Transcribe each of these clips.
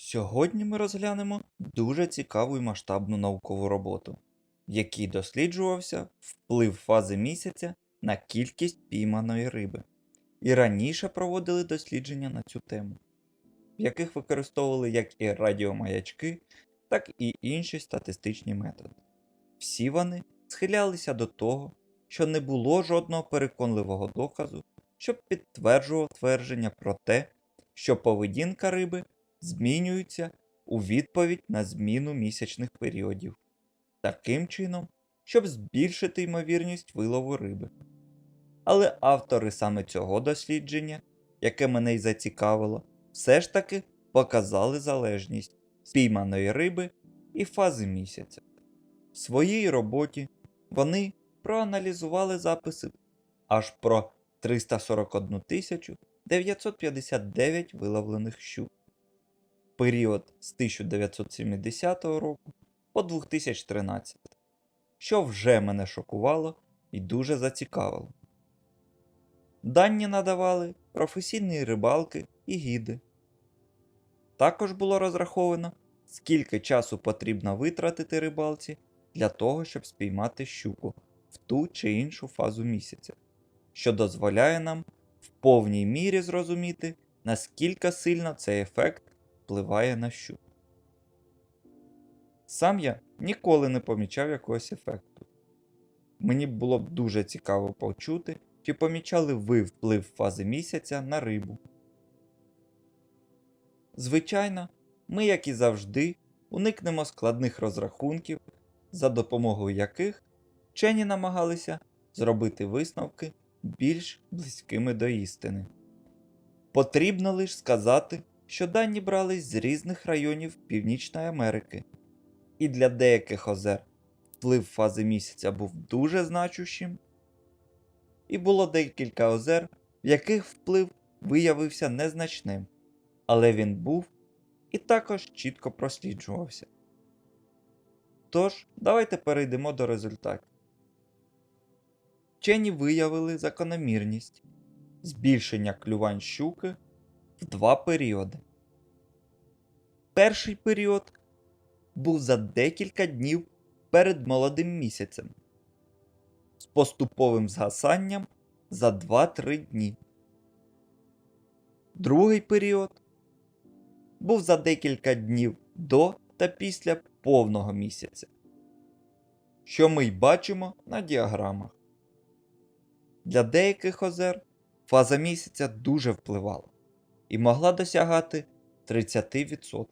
Сьогодні ми розглянемо дуже цікаву і масштабну наукову роботу, в якій досліджувався вплив фази місяця на кількість пійманої риби. І раніше проводили дослідження на цю тему, в яких використовували як і радіомаячки, так і інші статистичні методи. Всі вони схилялися до того, що не було жодного переконливого доказу, що підтверджував твердження про те, що поведінка риби змінюються у відповідь на зміну місячних періодів, таким чином, щоб збільшити ймовірність вилову риби. Але автори саме цього дослідження, яке мене й зацікавило, все ж таки показали залежність спійманої риби і фази місяця. В своїй роботі вони проаналізували записи аж про 341 959 виловлених щук період з 1970 року по 2013, що вже мене шокувало і дуже зацікавило. Дані надавали професійні рибалки і гіди. Також було розраховано, скільки часу потрібно витратити рибалці для того, щоб спіймати щуку в ту чи іншу фазу місяця, що дозволяє нам в повній мірі зрозуміти, наскільки сильно цей ефект впливає на щук. Сам я ніколи не помічав якогось ефекту. Мені було б дуже цікаво почути, чи помічали ви вплив фази місяця на рибу. Звичайно, ми, як і завжди, уникнемо складних розрахунків, за допомогою яких вчені намагалися зробити висновки більш близькими до істини. Потрібно лише сказати, що дані брались з різних районів Північної Америки, і для деяких озер вплив фази місяця був дуже значущим, і було декілька озер, в яких вплив виявився незначним, але він був і також чітко просліджувався. Тож, давайте перейдемо до результатів. Вчені виявили закономірність збільшення клювань щуки в два періоди. Перший період був за декілька днів перед молодим місяцем з поступовим згасанням за 2-3 дні. Другий період був за декілька днів до та після повного місяця, що ми й бачимо на діаграмах. Для деяких озер фаза місяця дуже впливала і могла досягати 30%.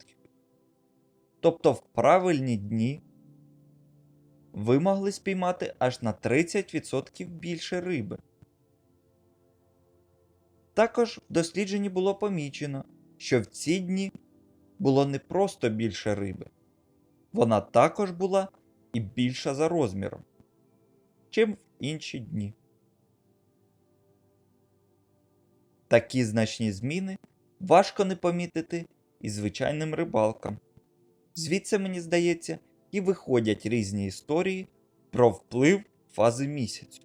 Тобто в правильні дні ви могли спіймати аж на 30% більше риби. Також в дослідженні було помічено, що в ці дні було не просто більше риби, вона також була і більша за розміром, чим в інші дні. Такі значні зміни важко не помітити і звичайним рибалкам. Звідси, мені здається, і виходять різні історії про вплив фази місяцю.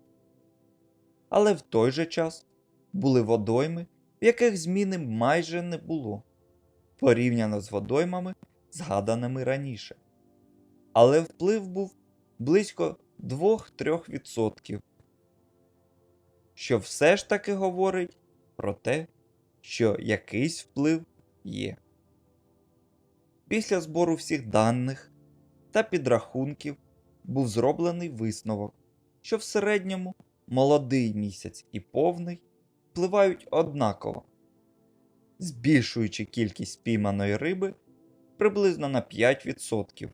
Але в той же час були водойми, в яких зміни майже не було, порівняно з водоймами, згаданими раніше. Але вплив був близько 2-3%, що все ж таки говорить про те, що якийсь вплив є. Після збору всіх даних та підрахунків був зроблений висновок, що в середньому молодий місяць і повний впливають однаково, збільшуючи кількість спійманої риби приблизно на 5%.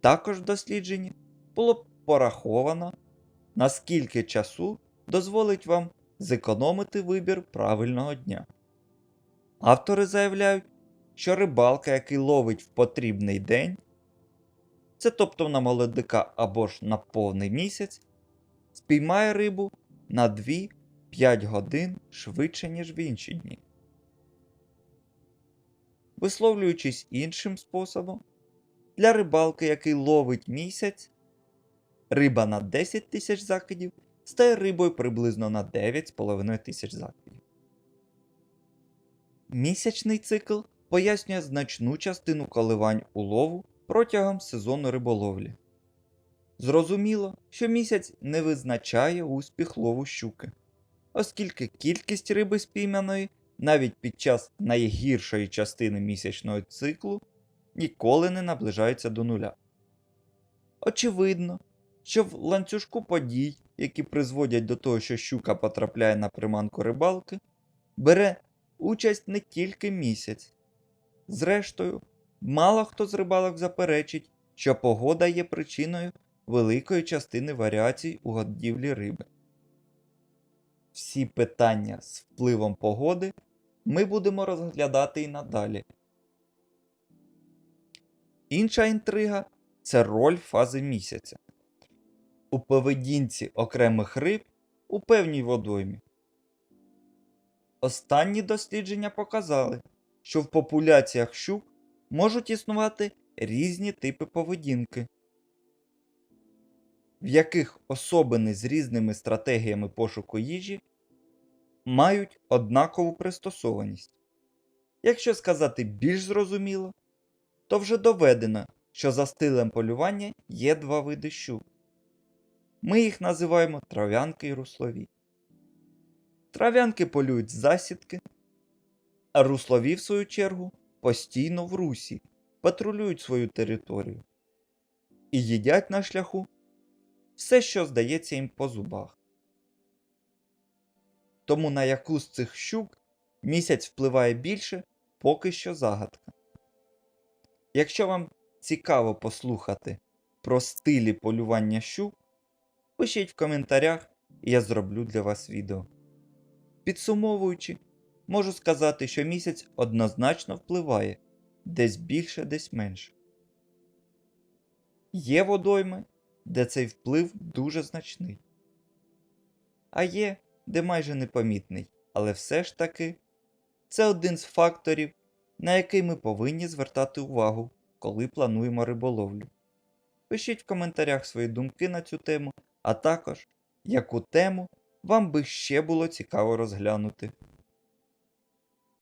Також в дослідженні було пораховано, наскільки часу дозволить вам зекономити вибір правильного дня. Автори заявляють, що рибалка, який ловить в потрібний день, це тобто на молодика або ж на повний місяць, спіймає рибу на 2-5 годин швидше, ніж в інші дні. Висловлюючись іншим способом, для рибалки, який ловить місяць, риба на 10 тисяч закидів стає рибою приблизно на 9,5 тисяч закидів. Місячний цикл пояснює значну частину коливань улову протягом сезону риболовлі. Зрозуміло, що місяць не визначає успіх лову щуки, оскільки кількість риби спійманої навіть під час найгіршої частини місячного циклу ніколи не наближається до нуля. Очевидно, що в ланцюжку подій, які призводять до того, що щука потрапляє на приманку рибалки, бере участь не тільки місяць. Зрештою, мало хто з рибалок заперечить, що погода є причиною великої частини варіацій у годівлі риби. Всі питання з впливом погоди ми будемо розглядати і надалі. Інша інтрига це роль фази місяця. У поведінці окремих риб у певній водоймі. Останні дослідження показали, що в популяціях щук можуть існувати різні типи поведінки, в яких особини з різними стратегіями пошуку їжі мають однакову пристосованість. Якщо сказати більш зрозуміло, то вже доведено, що за стилем полювання є два види щук. Ми їх називаємо трав'янки і руслові. Трав'янки полюють засідки, а руслові, в свою чергу, постійно в русі, патрулюють свою територію і їдять на шляху все, що здається їм по зубах. Тому на яку з цих щук місяць впливає більше, поки що загадка. Якщо вам цікаво послухати про стилі полювання щук, пишіть в коментарях, і я зроблю для вас відео. Підсумовуючи, можу сказати, що місяць однозначно впливає десь більше, десь менше. Є водойми, де цей вплив дуже значний. А є, де майже непомітний, але все ж таки це один з факторів, на який ми повинні звертати увагу, коли плануємо риболовлю. Пишіть в коментарях свої думки на цю тему, а також яку тему вам би ще було цікаво розглянути.